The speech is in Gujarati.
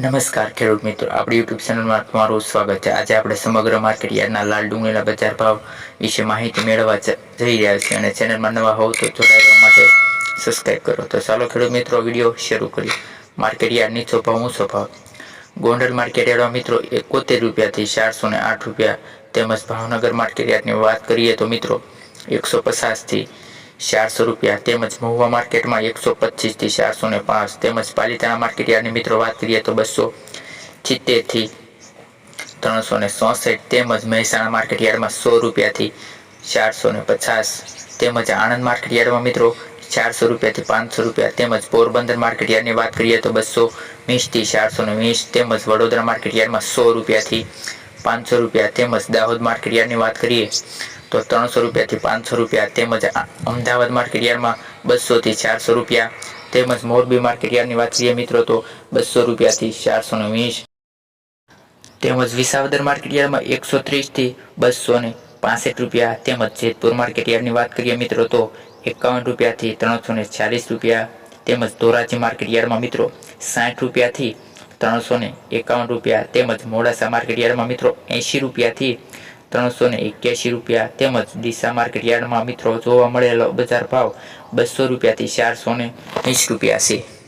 નમસ્કાર, ખેડૂત મિત્રો. આપણી યુટ્યુબ ચેનલમાં તમારું સ્વાગત છે. આજે આપણે સમગ્ર માર્કેટ યાર્ડના લાલ ડુંગળીના બજાર ભાવ વિશે માહિતી મેળવવા જઈ રહ્યા છીએ અને ચેનલમાં નવા હોવ તો જોડાવા માટે સબસ્ક્રાઈબ કરો. તો ચાલો, ખેડૂત મિત્રો વીડિયો શરૂ કરીએ. માર્કેટ યાર્ડ નીચો ભાવ ઊંચો ગોંડલ માર્કેટ યાર્ડમાં મિત્રો એકોતેર રૂપિયાથી ચારસો ને આઠ રૂપિયા તેમજ ભાવનગર માર્કેટ યાર્ડની વાત કરીએ તો મિત્રો એકસો પચાસથી ચારસો રૂપિયા. તેમજ મહુવા માર્કેટમાં એકસો પચીસથી ચારસો ને પાંચ. તેમજ પાલિતાણા માર્કેટયાર્ડની મિત્રો વાત કરીએ તો બસો સિત્તેરથી ત્રણસો ને ચોસઠ તેમજ મહેસાણા માર્કેટયાર્ડમાં સો રૂપિયાથી ચારસો ને પચાસ. તેમજ આણંદ માર્કેટયાર્ડમાં મિત્રો ચારસો રૂપિયાથી પાંચસો રૂપિયા. તેમજ પોરબંદર માર્કેટયાર્ડની વાત કરીએ તો બસો વીસથી ચારસો ને વીસ. તેમજ વડોદરા માર્કેટયાર્ડમાં સો રૂપિયાથી પાંચસો રૂપિયા. તેમજ દાહોદ માર્કેટ યાર્ડની વાત કરીએ તો ત્રણસો રૂપિયાથી પાંચસો રૂપિયા તેમજ અમદાવાદ માર્કેટ બસોથી ચારસો રૂપિયા તેમજ મોરબી માર્કેટ વાત કરીએ મિત્રો તો બસો રૂપિયાથી ચારસો તેમજ વિસાવદર માર્કેટ એકસો ત્રીસથી બસો ને પાસઠ રૂપિયા તેમજ જેતપુર માર્કેટ વાત કરીએ મિત્રો તો એકાવન રૂપિયાથી ત્રણસો ને ચાલીસ રૂપિયા તેમજ ધોરાજી માર્કેટ યાર્ડમાં મિત્રો સાઠ રૂપિયાથી ત્રણસો ને એકાવન રૂપિયા તેમજ મોડાસા માર્કેટ યાર્ડમાં મિત્રો એંશી રૂપિયાથી ત્રણસો ને એક્યાસી રૂપિયા તેમજ ડીસા માર્કેટ યાર્ડમાં મિત્રો જોવા મળેલો બજાર ભાવ બસો રૂપિયાથી ચારસો ને વીસ રૂપિયા છે.